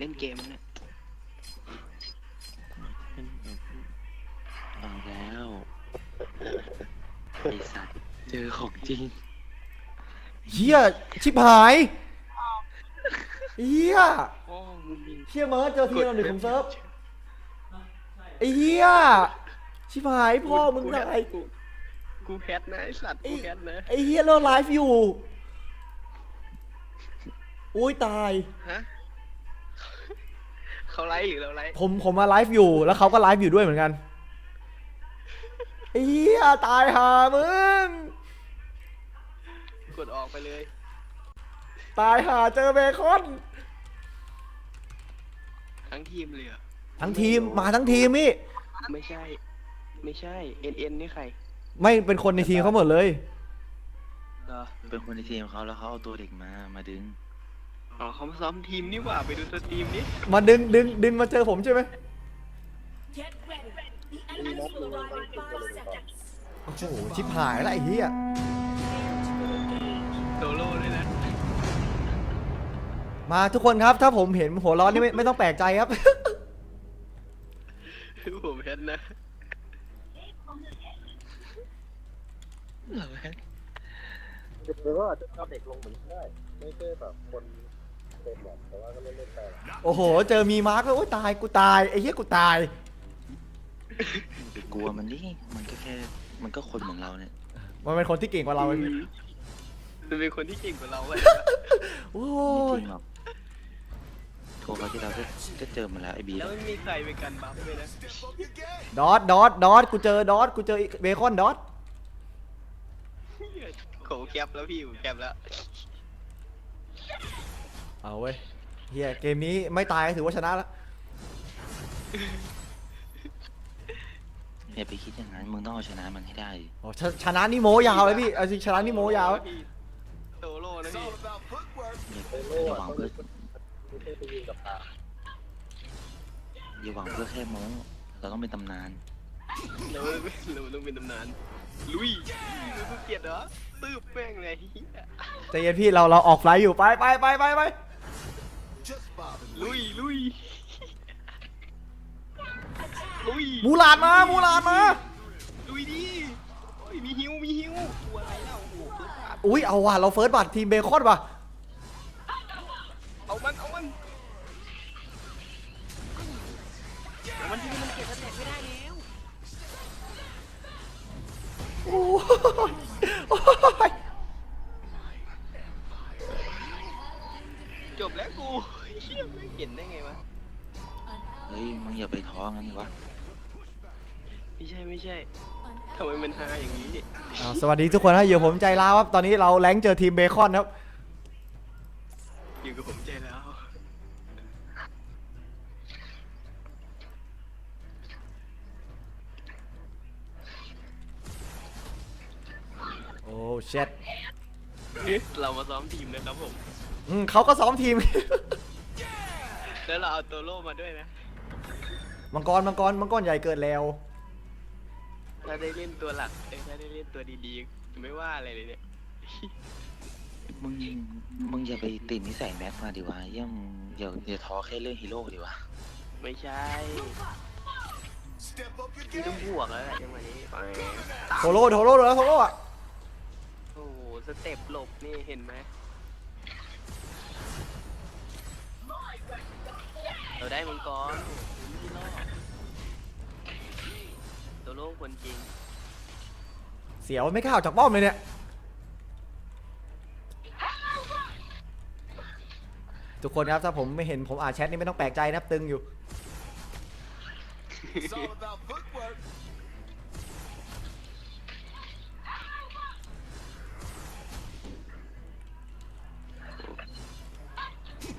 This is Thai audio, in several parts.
เล่นเกมเนี่ยเอาแล้วไอสัตว์เจอของจริงเฮียชิบหายเฮียโอ้มึงมีเฮียเมิร์ดเจอทีมเราหนึ่งของเซิร์ฟไอ้เฮียชิบหายพ่อมึงกูตายกูกูแคทนะไอสัตว์กูแคทนะไอ้เฮียเราไลฟ์อยู่อุ้ยตายฮะ เขาไลฟ์หรือเราไลฟ์ผมผมมาไลฟ์อยู่แล้วเขาก็ไลฟ์อยู่ด้วยเหมือนกันไอ้เฮียตายหามึงกดออกไปเลยตายหาเจอเบคอน ทั้งทีมเลยเหรอทั้งทีมมาทั้งทีมนี่ไม่ใช่ ไม่ใช่เอ็นเอ็นนี่ใครไม่เป็นคนในทีมเขาหมดเลย เหรอเป็นคนในทีมเขาแล้วเขาเอาตัวเด็กมามาดึง อ๋อเขามาซ้อมทีมนี่หว่าไปดูสตรีมนี่มาดึงดึงดึงมาเจอผมใช่ไหม Get ready. The enemies will arrive in five seconds. โอ้โหชิบหายละไอ้เหี้ย โซโล่ด้วยนะมาทุกคนครับ ถ้าผมเห็นหัวเร้อนนี่ไม่ไม่ต้องแปลกใจครับ ผมแคทนะหรือว่าอาจจะเอาเด็กลงเหมือนกันได้ ไม่ใช่แบบคน เต็มหรอกแต่ว่าก็เล่นเล่นไปโอ้โห เจอมีมาร์กแล้วโอ้ยตายกูตายไอ้เหี้ยกูตาย ไปกลัวมันดิมันก็แค่ มันก็คนเหมือนเราเนี่ย มันเป็นคนที่เก่งกว่าเราไอ้มันเป็นคนที่เก่งกว่าเราเว้ยโอ้ไม่จยริงหรอกโทรเขาที่เราก็ก็เจอมาแล้วไอ้บีแล้วไม่มีใครไปกันบัฟเลยนะดอทดอทดอทกูเจอดอทกูเจอเบคอนดอทโขแคปแล้วพี่ผมแคปแล้ว เอาเว้ยเฮียเกมนี้ไม่ตายก็ถือว่าชนะแล้วอย่าไปคิดอย่างนั้นมึงต้องเอาชนะมันให้ได้ดิโอ้ชชนะนี่โมยาวเลยพี่เอาจริงชนะนี่โมยาวพี่โซโล่นะพี่อย่าอย่าหวังเพื่อไม่ใช่ไปยิงกับตาอย่าหวังเพื่อแค่โม้เราต้องเป็นตำนานเราเราต้องเป็นตำนาน ลุยมึงเกลียดเหรอตืบแม่งเลยเหี้ยใจเย็นพี่เราเราออกไฟล์อยู่ไปไปไปไปไป ลุยลุยลุยมูลาดมามูลาดมาลุยดิโอ้ยมีฮิวมีฮิวกลัวอะไรเล่าโอ้โหเปิดปากอุ้ยเอาว่ะเราเฟิร์สบัตรทีมเบคอนว่ะเอามันเอามันเอามันที่มันเก็บสเต็ปไม่ได้แล้วโอ้ยโอ้ยจบแล้วกู เฮียไม่เห็นได้ไงวะ เฮ้ยมึงอย่าไปท้องั้นดิวะไม่ใช่ไม่ใช่ทำไมมันฮาอย่างนี้อ่าสวัสดีทุกคนนะอยู่ผมใจลาวครับ ตอนนี้เราแรงค์เจอทีมเบคอนครับ อยู่กับผมใจแล้วโอ้เช็ด เรามาซ้อมทีมนะครับผม อืมเขาก็ซ้อมทีม แล้วเราเอาตัวโล่มาด้วยนะมังกรมังกรมังกรใหญ่เกิดแล้ว ถ้าได้เล่นตัวหลักเอ้ยถ้าได้เล่นตัวดีๆจะไม่ว่าอะไรเลยเนี่ยมึงมึงอย่าไปติดนิสัยแม็กมาดิวะเยี่ยมงอย่าอย่าท้อแค่เรื่องฮีโร่ดิวะไม่ใช่พี่ต้องบวกแล้วแหละจังหวะนี้ไปโทโร่โทโร่เลยโทโร่อะโอ้โหสเต็ปหลบนี่เห็นไหม ได้มังกรไม่รอดตัวโล่คนจริงเสียวไม่กล้าออกจากป้อมเลยเนี่ย ทุกคนครับถ้าผมไม่เห็นผมอ่านแชทนี่ไม่ต้องแปลกใจนะครับตึงอยู่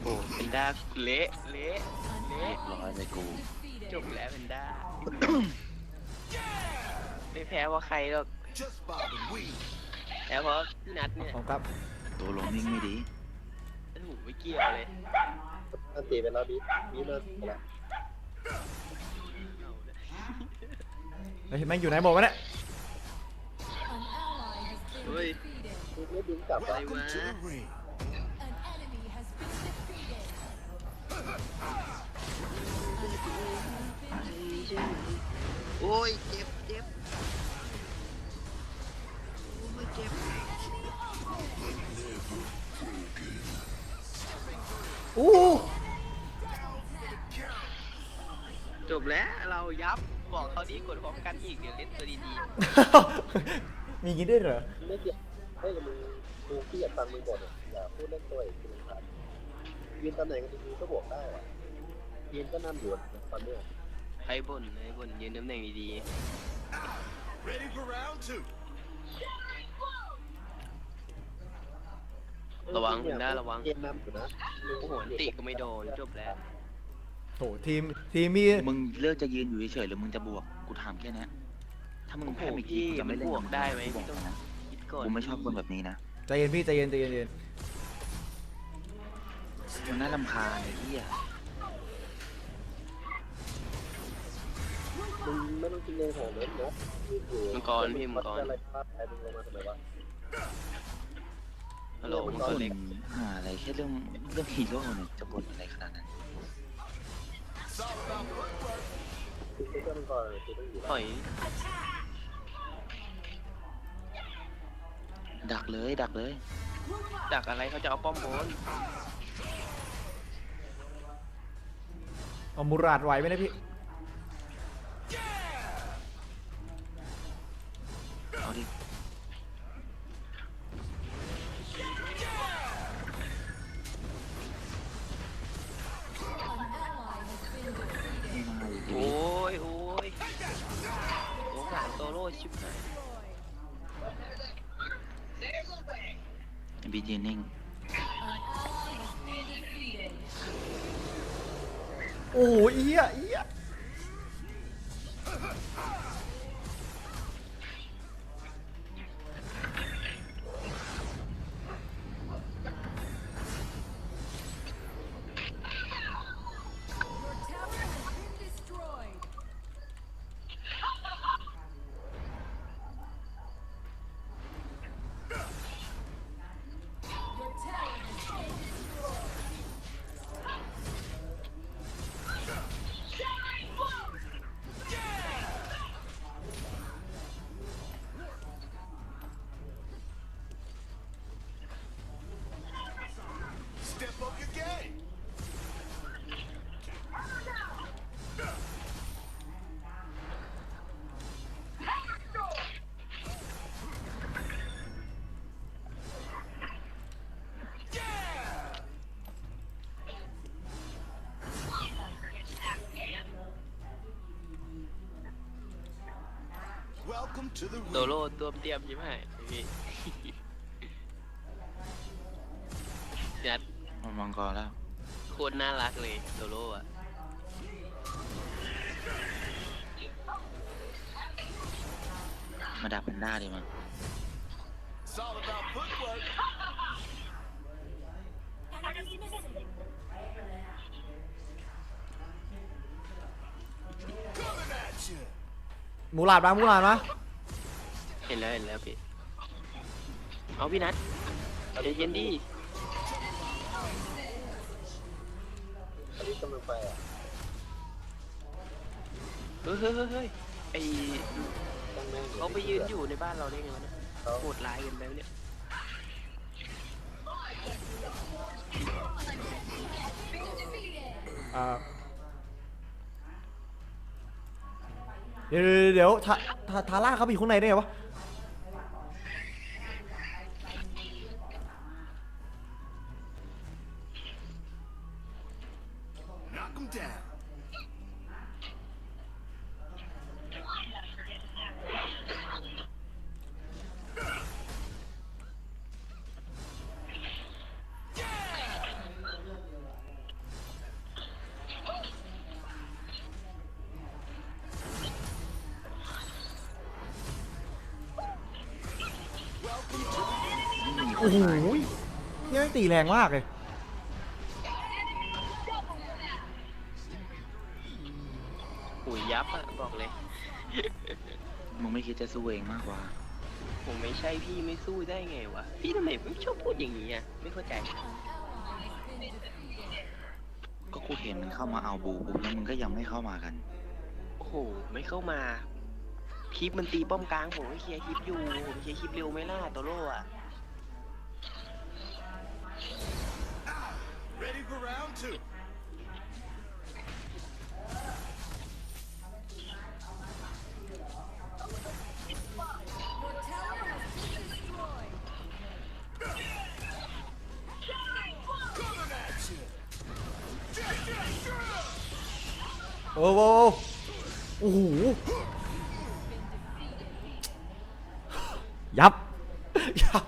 โอ้เพนด้าเละเละ เละเรียบร้อยเลยกูจบแล้วเพนด้า ไม่แพ้ว่าใครหรอกแพ้เพราะพี่นัทเนี่ยผมครับตัวลงนิ่งไม่ดีโอ้โหไม่เกี่ยวเลยอันตีเป็นแล้วบีบีมาแล้วเฮ้ยแม่งอยู่ไหนบอกวะเนี่ยเฮ้ยคือไม่บินกลับอะไรอะวะ ยเจ็บเจ็บโอ้ยเจ็บอู้จบแล้วเรายับบอกเขาดีกดพร้อมกันอีกเดี๋ยวเล่นตัวดีมีงี้ด้วยเหรอ ไม่เกี่ยวให้มึงมึงที่อยากฟังมึงบ่นอะอย่าพูดเล่นตัวอีกทีนึงครับยืนตำแหน่งกันดีๆก็บวกได้อะยืนก็นั่นอยู่ตอนเนี้ย ๆให้บ่นให้บ่นยืนตำแหน่งดี Ready for round two. ๆระวังได้ระวัง เกมนำอยู่นะโอ้โหอันติก็ไม่โดนจบแล้ว โถทีมทีมมีมึงเลือกจะยืนอยู่เฉยๆหรือมึงจะบวก กูถามแค่เนี้ยถ้ามึงโอ้โหแพ้ไม่กี้พี่กูจะไม่เล่นมันบวกได้ไหมกูบอกพี่ต้องนะคิดก่อนกูไม่ชอบคนแบบนี้นะ ใจเย็นพี่ใจเย็นใจเย็นใจเย็นมันน่ารำคาญไอ้เหี้ย มึงไม่ต้องกินเองของเล่นนะยืนอยู่มังกรพี่มังกร อะไรพลาดแพ้มึงลงมาทำไมวะฮัลโหลมังกครนเล็กหาอะไรแค่เรื่องเรื่องฮีโร่เนี่ยจะบ่นอะไรขนาดนั้น It's all about footwork. คือเจ้ามังกรคือต้องอยู่ถอยดักเลยดักเลย ดักอะไรเขาจะเอาป้อมบนเอามูราดไหวไหมเนะพี่ ชิบหาย beginning โอ้โหเอี้ยเอี้ย โซโล่ตัวเตรียมใช่ไหมพี่ยัดมันมังกรแล้วโคตรน่ารักเลยโซโล่อะมาดักเป็นด้าดีมั้ง It's all about footwork. Enemies missing. Coming at you. มูราดมามูราดมา เห็นแล้วเห็นแล้วพี่ เอาพี่นัทใจเย็นดิอันนี้กำลังไปอะเฮ้ยเฮ้ยเฮ้ยเฮ้ยไอต้องแม่งเขาไปยืนอยู่ในบ้านเราได้ไงวะเนี่ยโหดร้ายกันแล้วะเนี่ยอ่าเดี๋ยวเดี๋ยวเดี๋ยวทาทาทาร่าเขาไปอยู่ข้างในได้ไงวะ Knock him down. โอ้โหนี่แม่งตีแรงมากเลย หุยยับอะบอกเลย มึงไม่คิด จะสู้เองมากกว่า ผมไม่ใช่พี่ไม่สู้ได้ไงวะ พี่ทำไมไม่ชอบพูดอย่างนี้อะ ไม่เข้าใจ ก็กูเห็นมันเข้ามาเอาบูปุ๊บแล้วมึงก็ยังไม่เข้ามากัน โอ้โห ไม่เข้ามาคลิปมันตีป้อมกลางผมก็เคลียร์คลิปอยู่ ผมเคลียร์คลิปเร็วไหม่ล่ะโตโร่อะ โอ้โหโอ้โหยับ ยับ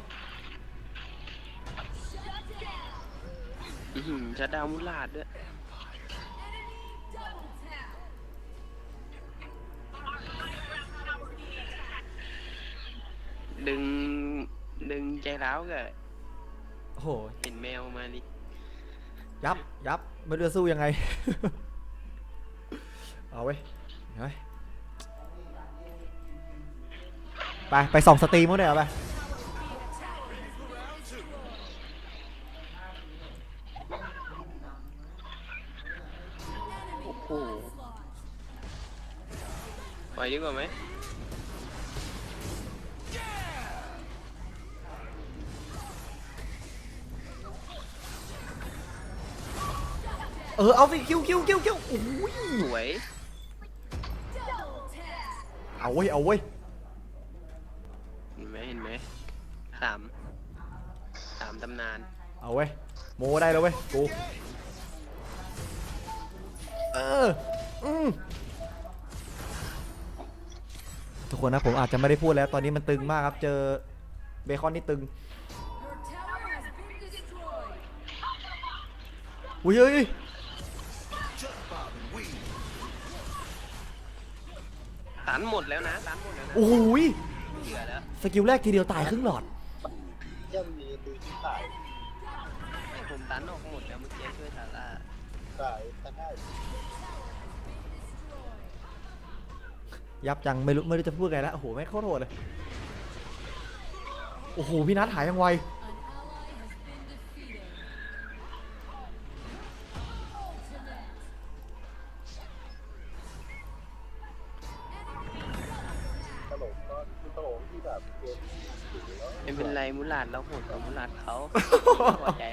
อื้อหือจะดาวมุลาดด้วยดึง ดึงใจร้าวก็โอ้โหเห็นแมวมาดิ ยับ ยับ ไม่รู้จะสู้ยังไง เอาเว้ยเอาเว้ยไป ไปส่องสตรีมมั้งเนี่ยเอาไปโอ้โหปล่อยดีกว่าไหมเออเอาสิคิวคิวคิวคิวโอ้ย สวย เอาเว้ย เอาเว้ย เห็นไหมเห็นไหมสามสามตำนาน เอาเว้ย โมได้แล้วเว้ย กู เออ อืมทุกคนนะผมอาจจะไม่ได้พูดแล้ว ตอนนี้มันตึงมากครับ เจอเบคอนนี่ตึงอุ้ยเฮ้ย ตันหมดแล้วนะตันหมดแล้วนะโอ้โหยเหลือแล้วสกิลแรกทีเดียวตายครึ่งหลอด ยังมีดูที่ตายไม่ผมตันออกหมดแล้วเมื่อกี้ช่วยทาร่าตายแต่ได้ยับจังไม่รู้ไม่รู้จะพูดไงแล้วโอ้โหแม่งโคตรโหดเลย โอ้โหพี่นัทหายยังไว รมุลาดเราโหดกว่ามุลาดเขาพอใจ